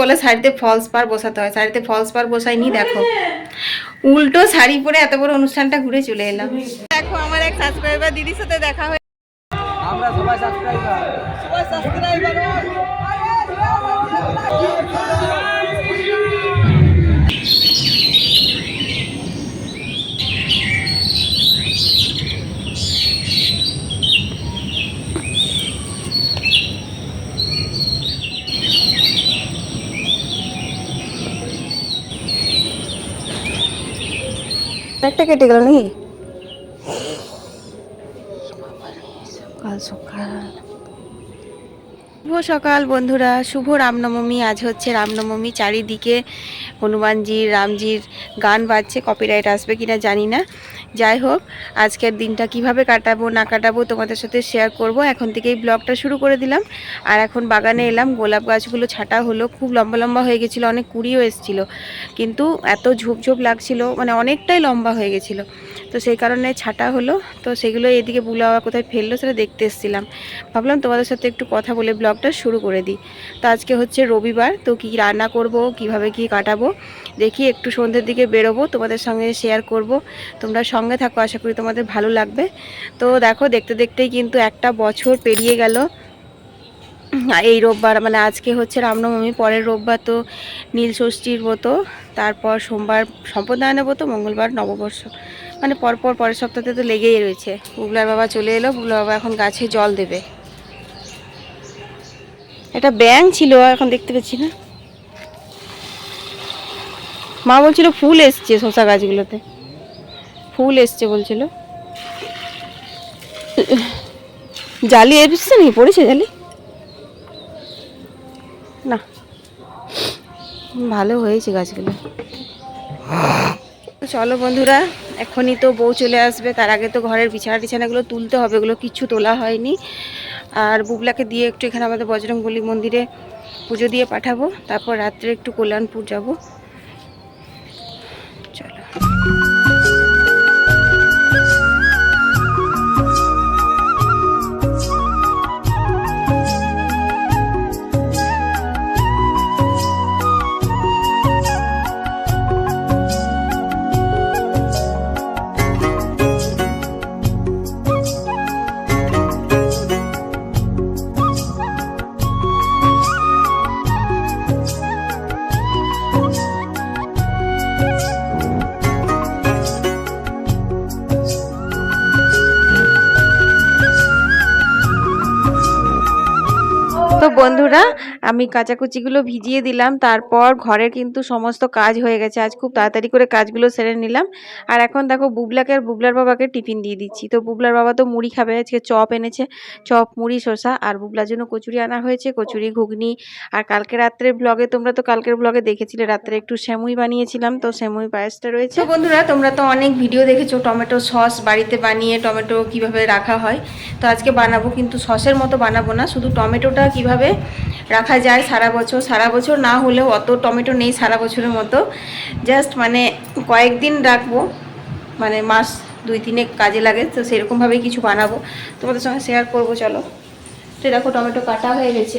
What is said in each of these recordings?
বলে শাড়িতে ফলস পার বসাতে হয়। শাড়িতে ফলস পার বসাইনি দেখো। উল্টো শাড়ি পরে এত বড় অনুষ্ঠানটা ঘুরে চলে এলাম। দেখো আমার এক সাবস্ক্রাইবার দিদির সাথে দেখা হয়ে আমরা সবাই সাবস্ক্রাইবার সবাই সাবস্ক্রাইবার একটা কেটে গেল নাকি? সকাল সকাল। শুভ সকাল বন্ধুরা, শুভ রামনবমী। আজ হচ্ছে রামনবমী, চারিদিকে হনুমানজির, রামজির গান বাজছে কপিরাইট আসবে কিনা জানি না। যাই হোক, আজকের দিনটা কীভাবে কাটাবো, না কাটাবো তোমাদের সাথে শেয়ার করব। এখন থেকেই ব্লগটা শুরু করে দিলাম। আর এখন বাগানে এলাম, গোলাপ গাছগুলো ছাটা হলো। খুব লম্বা লম্বা হয়ে গেছিল, অনেক কুড়িও এসেছিল। কিন্তু এত ঝোপঝোপ লাগছিল মানে অনেকটাই লম্বা হয়ে গেছিল। তো সেই কারণে ছাটা হলো। তো সেগুলো এদিকে বুলাওয়া কোথায় ফেলল সেটা দেখতে এসেছিলাম। ভাবলাম তোমাদের সাথে একটু কথা বলে ব্লগটা শুরু করে দিই। তো আজকে হচ্ছে রবিবার, তো কি রান্না করব, কীভাবে কি কাটাবো, দেখি একটু সন্ধ্যের দিকে বেরোবো, তোমাদের সঙ্গে শেয়ার করব। তোমরা সঙ্গে থাকো, আশা করি তোমাদের ভালো লাগবে। তো দেখো, দেখতে দেখতেই কিন্তু একটা বছর পেরিয়ে গেল। এই রোববার মানে আজকে হচ্ছে রামনবমী, পরের রোববার তো নীল ষষ্ঠীর ব্রত তারপর সোমবার সম্প্রদায়নের ব্রত মঙ্গলবার নববর্ষ। মানে পরপর পরের সপ্তাহে তো লেগেই রয়েছে। বুবলার বাবা চলে এলো, বুবলার বাবা এখন গাছে জল দেবে। এটা ব্যাং ছিল এখন দেখতে পাচ্ছি না। মা বলছিল, ফুল এসছে শশা গাছগুলোতে। ফুল এসছে বলছিল। জালি এসছে নাকি? পড়েছে জালি? না। ভালো হয়েছে গাছগুলো। চলো বন্ধুরা, এখনই তো বউ চলে আসবে, তার আগে তো ঘরের বিছানা টিছানাগুলো তুলতে হবে, এগুলো কিছু তোলা হয়নি। আর বুবলাকে দিয়ে একটু এখানে আমাদের বজরংবলী মন্দিরে পুজো দিয়ে পাঠাবো, তারপর রাত্রে একটু কল্যাণপুর যাব। চলো। আমি কাচাকুচিগুলো ভিজিয়ে দিলাম, তারপর ঘরের কিন্তু সমস্ত কাজ হয়ে গেছে। আজ খুব তাড়াতাড়ি করে কাজগুলো সেরে নিলাম। আর এখন দেখো বুবলাকে আর বুবলার বাবাকে টিফিন দিয়ে দিচ্ছি। তো বুবলার বাবা তো মুড়ি খাবে, আজকে চপ এনেছে, চপ, মুড়ি, শসা। আর বুবলার জন্য কচুরি আনা হয়েছে, কচুরি, ঘুগনি। আর কালকে রাত্রে ব্লগে তোমরা তো কালকের ব্লগে দেখেছিলে, রাত্রে একটু সেমুই বানিয়েছিলাম, তো সেমুই পায়েসটা রয়েছে। বন্ধুরা, তোমরা তো অনেক ভিডিও দেখেছ, টমেটো সস বাড়িতে বানিয়ে টমেটো কীভাবে রাখা হয়। তো আজকে বানাবো, কিন্তু সসের মতো বানাবো না, শুধু টমেটোটা কীভাবে রাখা যায় সারা বছর। সারা বছর না হলেও অত টমেটো নেই সারা বছরের মতো। জাস্ট মানে কয়েকদিন রাখব। মানে মাস দুই তিনে কাজে লাগে, তো সেরকমভাবেই কিছু বানাবো। তোমাদের সঙ্গে শেয়ার করব, চলো। তো দেখো টমেটো কাটা হয়ে গেছে।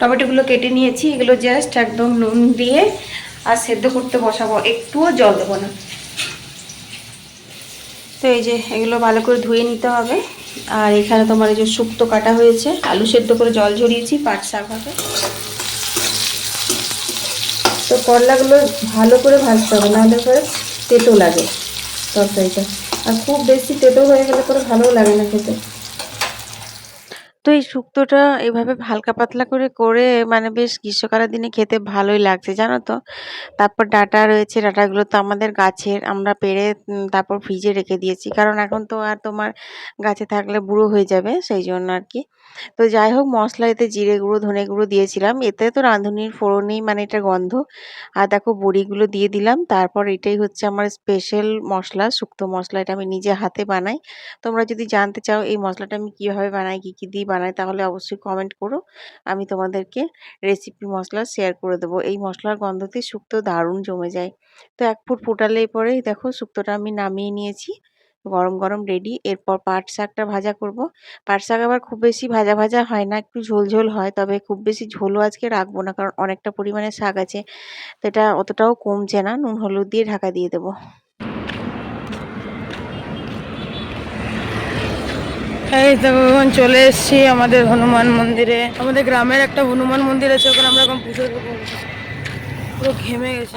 টমেটোগুলো কেটে নিয়েছি। এগুলো জাস্ট একদম নুন দিয়ে আর সেদ্ধ করতে বসাবো। একটুও জল দেবো না। তো এই যে এগুলো ভালো করে ধুয়ে নিতে হবে। আর এখানে তোমার এই যে শুক্তো কাটা হয়েছে, আলু সেদ্ধ করে জল ঝরিয়েছি, পাট শাক হবে। তো করলাগুলো ভালো করে ভাজতে হবে, নাহলে করে তেতো লাগে তরকারিটা। আর খুব বেশি তেতো হয়ে গেলে পরে ভালোও লাগে না খেতে। তো এই শুক্তোটা এভাবে হালকা পাতলা করে করে মানে বেশ গ্রীষ্মকালের দিনে খেতে ভালোই লাগছে, জানো তো? তারপর ডাটা রয়েছে, ডাটাগুলো তো আমাদের গাছের, আমরা পেরে তারপর ফ্রিজে রেখে দিয়েছি। কারণ এখন তো আর তোমার গাছে থাকলে বুড়ো হয়ে যাবে, সেই জন্য আর কি। তো যাই হোক, মশলা এতে জিরে গুঁড়ো, ধনে গুঁড়ো দিয়েছিলাম। এতে তো রাঁধুনির ফোড়নেই মানে এটা গন্ধ। আর দেখো, বড়িগুলো দিয়ে দিলাম। তারপর এটাই হচ্ছে আমার স্পেশাল মশলা, শুক্তো মশলা। এটা আমি নিজে হাতে বানাই। তোমরা যদি জানতে চাও এই মশলাটা আমি কীভাবে বানাই, কী কী দিয়ে বানাই, তাহলে অবশ্যই কমেন্ট করো। আমি তোমাদেরকে রেসিপি মশলা শেয়ার করে দেবো। এই মশলার গন্ধতে শুক্তো দারুণ জমে যায়। তো এক ফুট ফুটালেই পরে দেখো, শুক্তোটা আমি নামিয়ে নিয়েছি। গরম গরম রেডি এরপর পাট শাকটা ভাজা করব। পাট শাক আবার খুব বেশি ভাজা ভাজা হয় না, একটু ঝোল ঝোল হয়, তবে খুব বেশি ঝোলও আজকে রাখব না, কারণ অনেকটা পরিমাণে শাক আছে। তো এটা অতটাও কমছে না, নুন হলুদ দিয়ে ঢাকা দিয়ে দেবো। এই তো এখন চলে এসেছি আমাদের হনুমান মন্দিরে। আমাদের গ্রামের একটা হনুমান মন্দির আছে, ওখানে আমরা এখন পুজো দেবো। পুরো ঘেমে গেছে।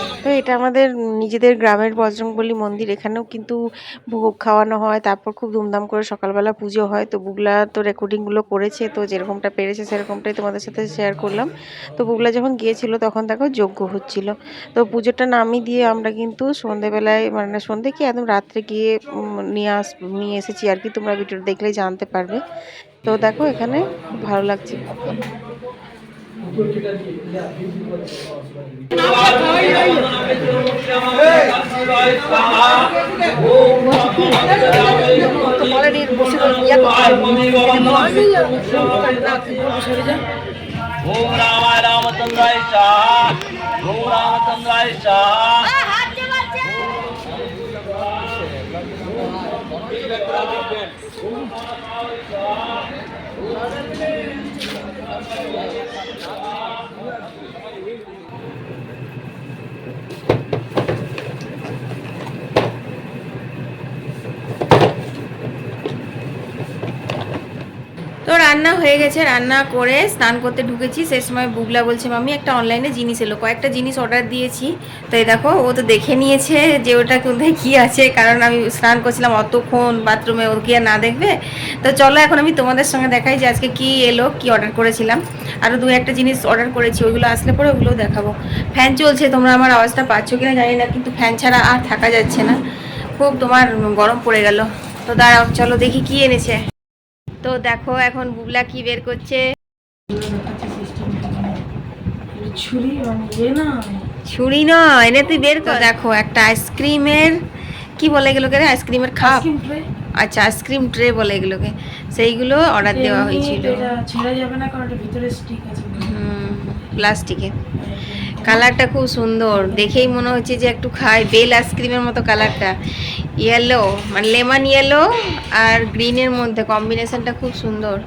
তো এটা আমাদের নিজেদের গ্রামের বজরংবলী মন্দির। এখানেও কিন্তু ভোগ খাওয়ানো হয়, তারপর খুব ধুমধাম করে সকালবেলা পুজো হয়। তো বুগলা তো রেকর্ডিংগুলো করেছে, তো যেরকমটা পেরেছে সেরকমটাই তোমাদের সাথে শেয়ার করলাম। তো বুগলা যখন গিয়েছিল তখন দেখো যজ্ঞ হচ্ছিল। তো পুজোটা নামি দিয়ে আমরা কিন্তু সন্ধেবেলায় মানে সন্ধে কি একদম রাত্রে গিয়ে নিয়ে আস, নিয়ে এসেছি আর কি। তোমরা ভিডিওটা দেখলেই জানতে পারবে। তো দেখো এখানে ভালো লাগছে। ওম রামায় রামচন্দ্রায় শাহ ওম রামচন্দ্রায় শাহ রান্না হয়ে গেছে, রান্না করে স্নান করতে ঢুকেছি। সে সময় বুগলা বলছে মামি একটা অনলাইনে জিনিস এলো। কয়েকটা জিনিস অর্ডার দিয়েছি। তো এই দেখো, ও তো দেখে নিয়েছে যে ওটা কোথায়, কী আছে, কারণ আমি স্নান করছিলাম অতক্ষণ বাথরুমে ও কি আর না দেখবে? তো চলো এখন আমি তোমাদের সঙ্গে দেখাই যে আজকে কি এলো, কি অর্ডার করেছিলাম। আরও দু একটা জিনিস অর্ডার করেছি, ওইগুলো আসলে পরে ওগুলোও দেখাবো। ফ্যান চলছে, তোমরা আমার আওয়াজটা পাচ্ছ কিনা জানি না, কিন্তু ফ্যান ছাড়া আর থাকা যাচ্ছে না। খুব তোমার গরম পড়ে গেল। তো দাঁড়াও, চলো দেখি কি এনেছে। তো দেখো এখন বুবলা কি বের করছে। ছুরি না। নয় এনে তুই বের কর। দেখো একটা আইসক্রিমের কি বলে এগুলোকে রে? আইসক্রিমের খাপ। আচ্ছা আইসক্রিম ট্রে বলে এগুলোকে। সেইগুলো অর্ডার দেওয়া হয়েছিল। ছেড়ে যাবে না কারণ ভিতরে স্টিক আছে। প্লাস্টিকে কালারটা খুব সুন্দর। দেখেই মনে হচ্ছে যে একটু খাই বেল আইসক্রিমের মতো কালারটা। ইয়েলো মানে লেমন ইয়েলো আর গ্রিনের মধ্যে কম্বিনেশনটা খুব সুন্দর।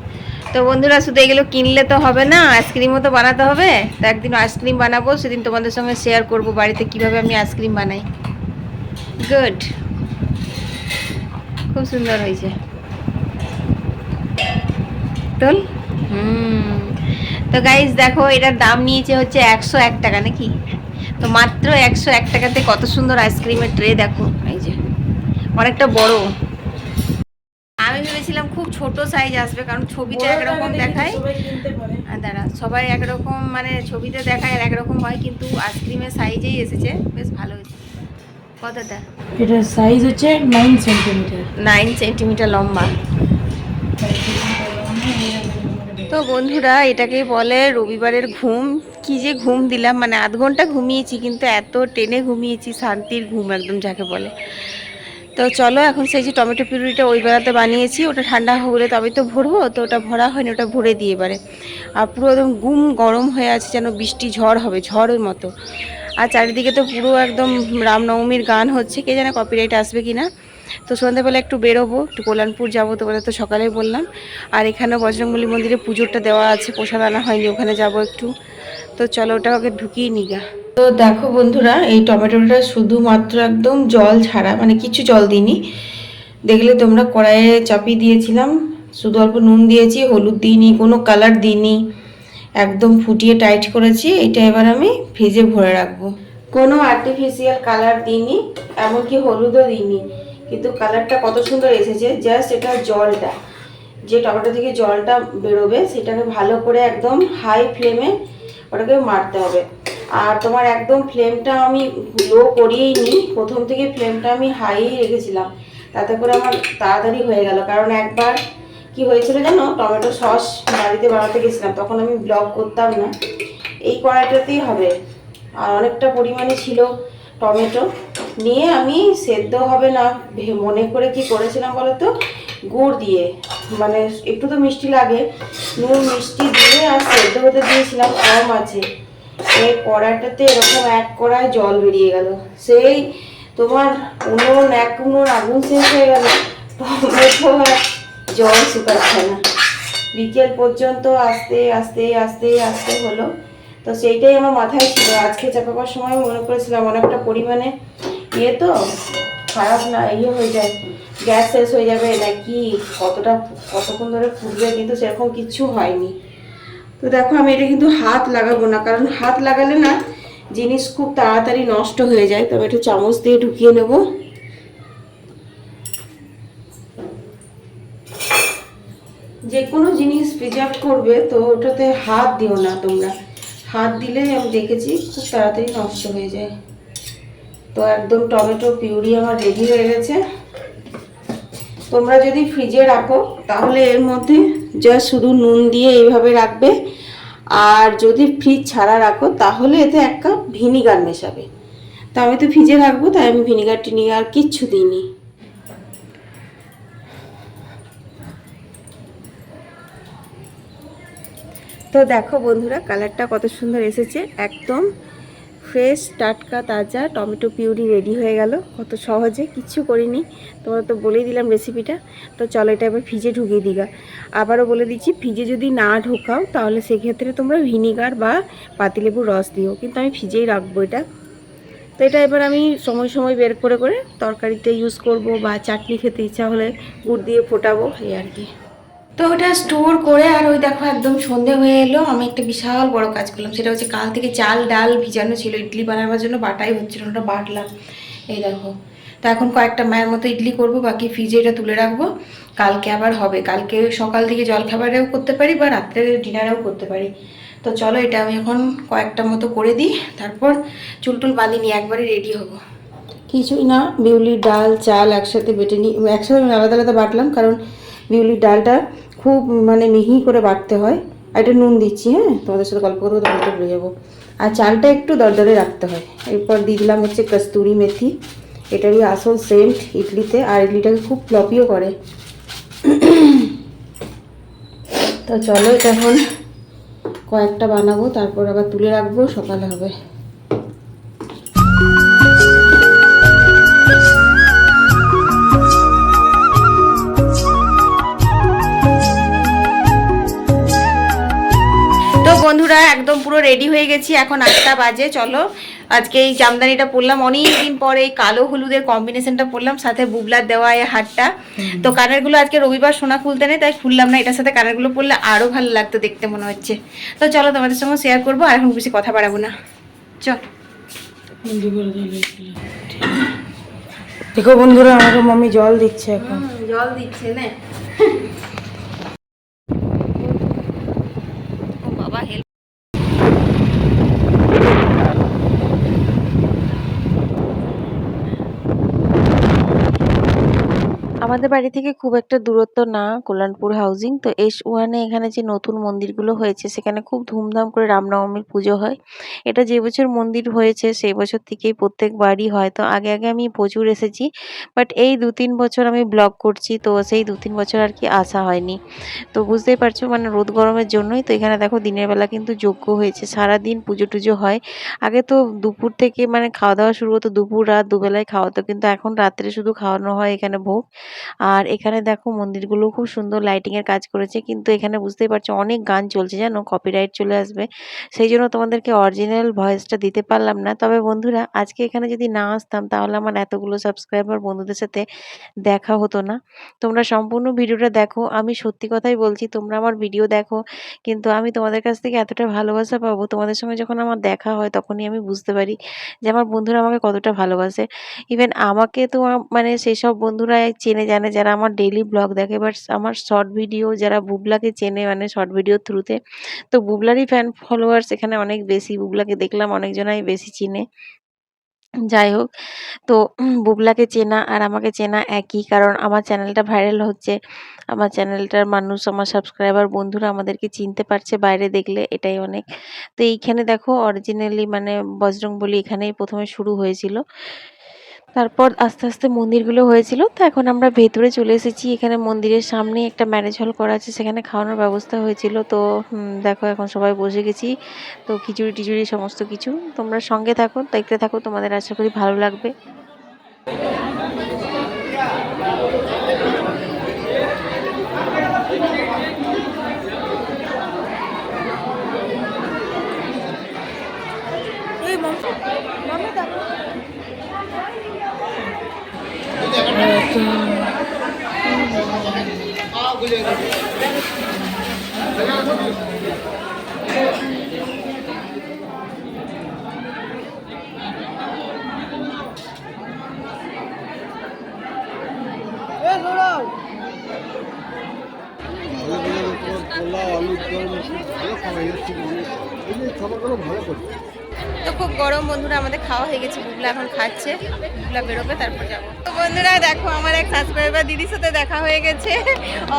তো বন্ধুরা, শুধু এগুলো কিনলে তো হবে না, আইসক্রিমও তো বানাতে হবে। তো একদিন আইসক্রিম বানাবো, সেদিন তোমাদের সঙ্গে শেয়ার করব বাড়িতে কীভাবে আমি আইসক্রিম বানাই। গুড খুব সুন্দর হয়েছে। তোল। হুম। তো গাইজ দেখো এটার দাম নিয়েছে হচ্ছে একশো এক টাকা নাকি? তো মাত্র একশো এক টাকাতে কত সুন্দর আইসক্রিমের ট্রে দেখো এই যে। অনেকটা বড়। আমি ভেবেছিলাম খুব ছোট সাইজ আসবে কারণ ছবিতে একরকম দেখায়। দাঁড়া সবাই একরকম মানে ছবিতে দেখায় আর একরকম হয় কিন্তু আইসক্রিমের সাইজেই এসেছে। বেশ ভালো হয়েছে। কতটা এটার সাইজ হচ্ছে নাইন সেন্টিমিটার নাইন সেন্টিমিটার লম্বা। তো বন্ধুরা, এটাকে বলে রবিবারের ঘুম। কি যে ঘুম দিলাম মানে আধ ঘণ্টা ঘুমিয়েছি, কিন্তু এত টেনে ঘুমিয়েছি, শান্তির ঘুম একদম যাকে বলে। তো চলো, এখন সেই যে টমেটো পিউরিটা ওই বেলাতে বানিয়েছি, ওটা ঠান্ডা হলে তবে তো ভরবো, তো ওটা ভরা হয়নি, ওটা ভরে দিয়ে এবারে। আর পুরো একদম গুম গরম হয়ে আছে, যেন বৃষ্টি ঝড় হবে, ঝড়ের মতো। আর চারিদিকে তো পুরো একদম রামনবমীর গান হচ্ছে, কে জানে কপিরাইট আসবে কি না তো সন্ধ্যাবেলা একটু বেরোবো, একটু কল্যাণপুর যাব তোমাদের তো সকালেই বললাম। আর এখানেও বজরংবলী মন্দিরে পুজোটা দেওয়া আছে, প্রসাদ আনা হয়নি, ওখানে যাব একটু। তো চলো ওটা ওকে ঢুকিয়ে নিগা তো দেখো বন্ধুরা, এই টমেটোটা শুধুমাত্র একদম জল ছাড়া মানে কিছু জল দিইনি। দেখলে তোমরা কড়াইয়ে চাপিয়ে দিয়েছিলাম, শুধু অল্প নুন দিয়েছি, হলুদ দিইনি, কোনো কালার দিইনি। একদম ফুটিয়ে টাইট করেছি, এটা এবার আমি ফ্রিজে ভরে রাখব। কোনো আর্টিফিশিয়াল কালার দিইনি, এমনকি হলুদও দিইনি। কিন্তু কালারটা কত সুন্দর এসেছে জাস্ট এটা জলটা। যে টমেটো থেকে জলটা বেরোবে, সেটাকে ভালো করে একদম হাই ফ্লেমে ওটাকে মারতে হবে। আর তোমার একদম ফ্লেমটা আমি লো করিয়েই নি প্রথম থেকে ফ্লেমটা আমি হাই রেখেছিলাম। তাতে করে আমার তাড়াতাড়ি হয়ে গেল। কারণ একবার কি হয়েছিল জানো, টমেটো সস বাড়িতে বানাতে গেছিলাম, তখন আমি ব্লগ করতাম না। এই কড়াইটাতেই হবে। আর অনেকটা পরিমাণে ছিল টমেটো। নিয়ে আমি সেদ্ধ হবে না। মনে করে কি করেছিলাম বলো তো গুড় দিয়ে। মানে একটু তো মিষ্টি লাগে। নুন, মিষ্টি দিয়ে আর সেদ্ধ হতে দিয়েছিলাম কম আছে। এই কড়াটাতে এরকম এক কড়ায় জল বেরিয়ে গেল। সেই তোমার উনুন, এক উনুন আগুন শেষ হয়ে গেল। জল শুকাচ্ছে না। বিকেল পর্যন্ত আস্তে আস্তে আস্তে আস্তে হলো। তো সেইটাই আমার মাথায় ছিল। আজকে চাপাবার সময় মনে করেছিলাম অনেকটা পরিমাণে ইয়ে তো খারাপ না ইয়ে হয়ে যায়, গ্যাস শেষ হয়ে যাবে, নাকি কতটা, কতক্ষণ ধরে ফুটবে কিন্তু সেরকম কিচ্ছু হয়নি। তো দেখো, আমি এটা কিন্তু হাত লাগাবো না, কারণ হাত লাগালে না জিনিস খুব তাড়াতাড়ি নষ্ট হয়ে যায়, তবে একটু চামচ দিয়ে ঢুকিয়ে নেব। যে কোনো জিনিস প্রিজার্ভ করবে, তো ওটাতে হাত দিও না তোমরা। হাত দিলে আমি দেখেছি, খুব তাড়াতাড়ি নষ্ট হয়ে যায়। তো একদম টমেটো পিউরি আমার রেডি হয়ে গেছে। তোমরা যদি ফ্রিজে রাখো, তাহলে এর মধ্যে জাস্ট শুধু নুন দিয়ে এইভাবে রাখবে। আর যদি ফ্রিজ ছাড়া রাখো, তাহলে এতে এক কাপ ভিনিগার মেশাবে। তা আমি তো ফ্রিজে রাখব, তাই আমি ভিনিগার টিনিগার আর কিচ্ছু দিইনি। তো দেখো বন্ধুরা কালারটা কত সুন্দর এসেছে। একদম ফ্রেশ টাটকা তাজা টমেটো পিউরি রেডি হয়ে গেল। কত সহজে, কিচ্ছু করিনি। তোমরা তো বলেই দিলাম রেসিপিটা। তো চলো এটা এবার ফ্রিজে ঢুকিয়ে দিগা আবারও বলে দিচ্ছি, ফ্রিজে যদি না ঢোকাও, তাহলে সেক্ষেত্রে তোমরা ভিনিগার বা পাতিলেবুর রস দিও। কিন্তু আমি ফ্রিজেই রাখব এটা। তো এটা এবার আমি সময় সময় বের করে করে তরকারিতে ইউজ করব বা চাটনি খেতে ইচ্ছা হলে গুড় দিয়ে ফোটাবো, এই আর কি। তো ওটা স্টোর করে আর ওই দেখো একদম সন্ধে হয়ে এলো, আমি একটা বিশাল বড় কাজ করলাম, সেটা হচ্ছে কাল থেকে চাল, ডাল ভিজানো ছিল, ইডলি বানাবার জন্য বাটাই হচ্ছিল ওটা বাটলাম। এই দেখো, তো এখন কয়েকটা মায়ের মতো ইডলি করব, বাকি ফ্রিজে এটা তুলে রাখব। কালকে আবার হবে, কালকে সকাল থেকে জলখাবারেও করতে পারি বা রাত্রে ডিনারেও করতে পারি। তো চলো এটা আমি এখন কয়েকটা মতো করে দিই, তারপর চুল টুল বাঁধি নিয়ে একবারে রেডি হব। কিছুই না, বিউলির ডাল, চাল একসাথে বেটে নিই একসাথে আমি আলাদা আলাদা বাটলাম, কারণ বিউলির ডালটা খুব মানে মিহি করে বাটতে হয়। আর এটা নুন দিচ্ছি হ্যাঁ? তোমাদের সাথে গল্প করতে করতে ভুলে যাব আর চালটা একটু দরদরে রাখতে হয়। এরপর দিয়ে দিলাম হচ্ছে কস্তুরি মেথি। এটারই আসল সেন্ট ইডলিতে, আর ইডলিটাকে খুব ফ্লপিও করে। তো চলো এটা এখন কয়েকটা বানাবো, তারপর আবার তুলে রাখব, সকালে হবে। পুরো রেডি হয়ে গেছি এখন আটটা বাজে চলো। আজকে এই জামদানিটা পরলাম অনেক দিন পরে এই কালো হলুদের কম্বিনেশনটা পরলাম সাথে বুবলার দেওয়া এই হারটা। তো কানেরগুলো আজকে রবিবার সোনা খুলতে নেই তাই খুললাম না এটার সাথে কানেরগুলো পরলে আরও ভালো লাগতো দেখতে মনে হচ্ছে। তো চলো তোমাদের সঙ্গে শেয়ার করব আর এখন বেশি কথা বাড়াবো না। চল। দেখো বন্ধুরা আমাকে মাম্মি জল দিচ্ছে এখন। জল দিচ্ছে না। আমাদের বাড়ি থেকে খুব একটা দূরত্ব না, কল্যাণপুর হাউজিং তো এস ওয়ানে এখানে যে নতুন মন্দিরগুলো হয়েছে, সেখানে খুব ধুমধাম করে রামনবমীর পুজো হয়। এটা যে বছর মন্দির হয়েছে, সেই বছর থেকেই প্রত্যেকবারই হয়। তো আগে আগে আমি প্রচুর এসেছি বাট এই দু তিন বছর আমি ব্লগ করছি, তো সেই দু তিন বছর আর কি আসা হয়নি। তো বুঝতেই পারছ মানে রোদ গরমের জন্যই। তো এখানে দেখো দিনের বেলা কিন্তু যোগ্য হয়েছে সারা দিন পুজো টুজো হয়। আগে তো দুপুর থেকে মানে খাওয়া দাওয়া শুরু হতো, দুপুর রাত দুবেলায় খাওয়াতো কিন্তু এখন রাত্রে শুধু খাওয়ানো হয় এখানে ভোগ। আর এখানে দেখো মন্দিরগুলো খুব সুন্দর লাইটিং এর কাজ করেছে, কিন্তু এখানে বুঝতেই পারছ অনেক গান চলছে জানো কপিরাইট চলে আসবে। সেই জন্য তোমাদেরকে অরিজিনাল ভয়েসটা দিতে পারলাম না। তবে বন্ধুরা, আজকে এখানে যদি না আসতাম, তাহলে আমার এতগুলো সাবস্ক্রাইবার বন্ধুদের সাথে দেখা হতো না। তোমরা সম্পূর্ণ ভিডিওটা দেখো। আমি সত্যি কথাই বলছি, তোমরা আমার ভিডিও দেখো, কিন্তু আমি তোমাদের কাছ থেকে এতটা ভালোবাসা পাবো, তোমাদের সঙ্গে যখন আমার দেখা হয়, তখনই আমি বুঝতে পারি যে আমার বন্ধুরা আমাকে কতটা ভালোবাসে। ইভেন আমাকে তো মানে সেসব বন্ধুরা চেনে জানে যারা আমার ডেইলি ব্লগ দেখে বাট আমার শর্ট ভিডিও যারা বুবলাকে চেনে মানে শর্ট ভিডিও থ্রুতে তো বুবলারই ফ্যান ফলোয়ার্স এখানে অনেক বেশি। বুবলাকে দেখলাম অনেকজনাই বেশি চিনে। যাই হোক, তো বুবলাকে চেনা আর আমাকে চেনা একই, কারণ আমার চ্যানেলটা ভাইরাল হচ্ছে। আমার চ্যানেলটার মানুষ, আমার সাবস্ক্রাইবার বন্ধুরা আমাদেরকে চিনতে পারছে বাইরে দেখলে, এটাই অনেক। তো এইখানে দেখো অরিজিনালি মানে বজরং বলি এখানেই প্রথমে শুরু হয়েছিল। তারপর আস্তে আস্তে মন্দিরগুলো হয়েছিল। তো এখন আমরা ভেতরে চলে এসেছি। এখানে মন্দিরের সামনে একটা ম্যারেজ হল করা আছে। সেখানে খাওয়ানোর ব্যবস্থা হয়েছিল। তো দেখো এখন সবাই বসে গেছি। তো খিচুড়ি টিচুড়ি সমস্ত কিছু। তোমরা সঙ্গে থাকো, দেখতে থাকো। তোমাদের আশা করি ভালো লাগবে। তো খুব গরম বন্ধুরা আমাদের খাওয়া হয়ে গেছে বুবলা এখন খাচ্ছে বুবলা বেরোবে তারপর যাব। তো বন্ধুরা দেখো আমার এক সাবস্ক্রাইবার দিদির সাথে দেখা হয়ে গেছে।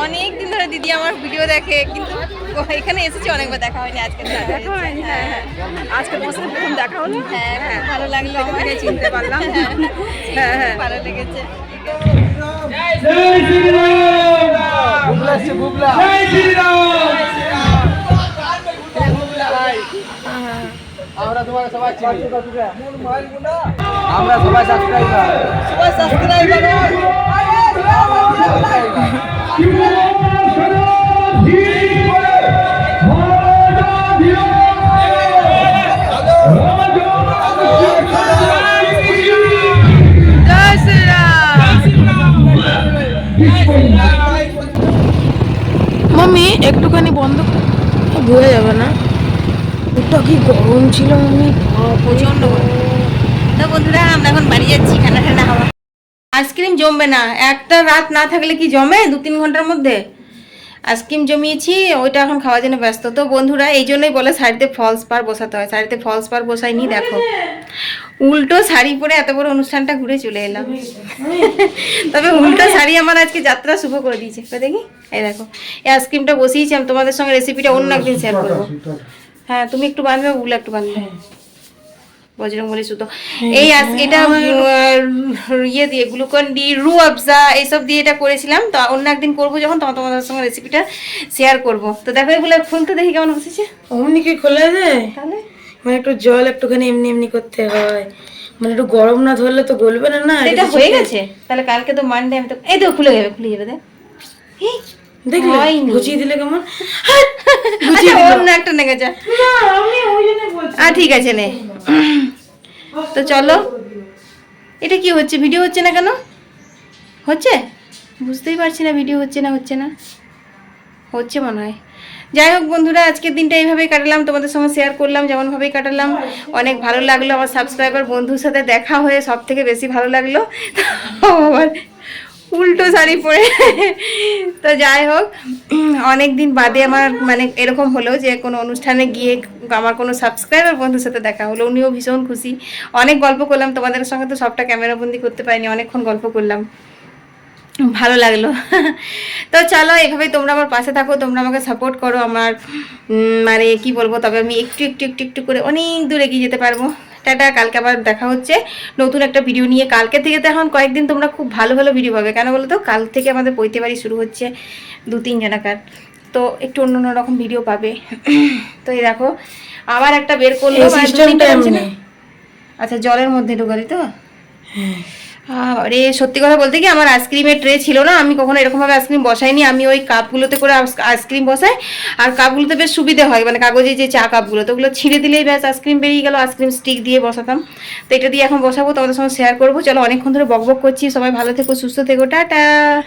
অনেক দিন ধরে দিদি আমার ভিডিও দেখে কিন্তু ও এখানে এসেছি অনেকবার দেখা হয়নি আজকে দেখা হয়নি হ্যাঁ হ্যাঁ। আজকে তোমার সাথে প্রথম দেখা হলো। হ্যাঁ হ্যাঁ। ভালো লাগল আমার চিনতে পারলাম। হ্যাঁ হ্যাঁ। ভালো লেগেছে। আমরা তোমার সবাই চিনি। আমরা সবাই সাবস্ক্রাইবার সবাই সাবস্ক্রাইবার মাম্মি একটুখানি বন্ধ ভুলে যাবে না। ওটা কি গরম ছিল মাম্মি প্রচণ্ড তো বন্ধুরা, আমরা এখন বাড়ি যাচ্ছি, ঠান্ডা ঠান্ডা হাওয়া। আইসক্রিম জমবে না। একটা রাত না থাকলে কি জমে দু তিন ঘণ্টার মধ্যে? আইসক্রিম জমিয়েছি, ওইটা এখন খাওয়ার জন্য ব্যস্ত। তো বন্ধুরা, এই জন্যই বলে শাড়িতে ফলস পার বসাতে হয়। শাড়িতে ফলস পার বসাইনি, দেখো। উল্টো শাড়ি পরে এত বড় অনুষ্ঠানটা ঘুরে চলে এলাম। তবে উল্টো শাড়ি আমার আজকে যাত্রা শুভ করে দিয়েছে। দেখি, এই দেখো। এই আইসক্রিমটা বসিয়েছি, আমি তোমাদের সঙ্গে রেসিপিটা অন্য একদিন শেয়ার করব। হ্যাঁ তুমি একটু বাঁধবে বুলা একটু বাঁধবে। বজরং বলি সুতো। এই আজ- এটা ইয়ে দিয়ে গ্লুকন ডি রু আফজা এইসব দিয়ে এটা করেছিলাম। তো অন্য একদিন করব যখন তখন তোমাদের সঙ্গে রেসিপিটা শেয়ার করব। তো দেখো এগুলো ফুলতে দেখি কেমন বসেছে। অমনি কি খোলা যায়? তাহলে? মানে একটু জল একটুখানি এমনি এমনি করতে হয়। মানে একটু গরম না ধরলে তো গলবে না না? এটা হয়ে গেছে। তাহলে কালকে তো মানডে আমি তো এই তো খুলে যাবে খুলে যাবে দেখ। দেখলে। গুছিয়ে দিলে কেমন? আচ্ছা অন্য একটা নেগে যা। আ ঠিক আছে নে। তো চলো। এটা কি হচ্ছে? ভিডিও হচ্ছে না কেন? হচ্ছে? বুঝতেই পারছি না ভিডিও হচ্ছে না হচ্ছে না। হচ্ছে মনে হয়। যাই হোক বন্ধুরা আজকের দিনটা এইভাবেই কাটালাম। তোমাদের সঙ্গে শেয়ার করলাম যেমনভাবেই কাটালাম। অনেক ভালো লাগল আমার সাবস্ক্রাইবার বন্ধুর সাথে দেখা হয়ে সব থেকে বেশি ভালো লাগল। আবার উল্টো শাড়ি পরে। তো যাই হোক, অনেক দিন বাদে আমার মানে এরকম হলো যে কোনো অনুষ্ঠানে গিয়ে আমার কোনো সাবস্ক্রাইবার বন্ধুর সাথে দেখা হলো, উনিও ভীষণ খুশি। অনেক গল্প করলাম, তোমাদের সঙ্গে তো সবটা ক্যামেরাবন্দি করতে পারিনি, অনেকক্ষণ গল্প করলাম। ভালো লাগল। তো চলো, এভাবেই তোমরা আমার পাশে থাকো, তোমরা আমাকে সাপোর্ট করো, আমার মানে কি বলব, তবে আমি একটু একটু একটু একটু করে অনেক দূর এগিয়ে যেতে পারব। টাটা কালকে আবার দেখা হচ্ছে। নতুন একটা ভিডিও নিয়ে কালকে থেকে তো এখন কয়েকদিন তোমরা খুব ভালো ভালো ভিডিও পাবে। কেন বলো তো? কাল থেকে আমাদের পৈতে বাড়ি শুরু হচ্ছে দু তিন জনাকার তো একটু অন্য অন্য রকম ভিডিও পাবে। তো এই দেখো আবার একটা বের করল? আচ্ছা জলের মধ্যে ঢোকালি তো? আরে, সত্যি কথা বলতে কি আমার আইসক্রিমের ট্রে ছিল না, আমি কখনো এরকমভাবে আইসক্রিম বসাইনি, আমি ওই কাপগুলোতে করে আইস- আইসক্রিম বসাই, আর কাপগুলোতে বেশ সুবিধে হয় মানে কাগজে যে চা কাপগুলো, তো ওগুলো ছিঁড়ে দিলেই ব্যাস আইসক্রিম বেরিয়ে গেল আইসক্রিম স্টিক দিয়ে বসাতাম। তো এটা দিয়ে এখন বসাবো, তোমাদের সঙ্গে শেয়ার করব। চলো, অনেকক্ষণ ধরে বক বক করছি, সবাই ভালো থেকো, সুস্থ থেকো, টাটা।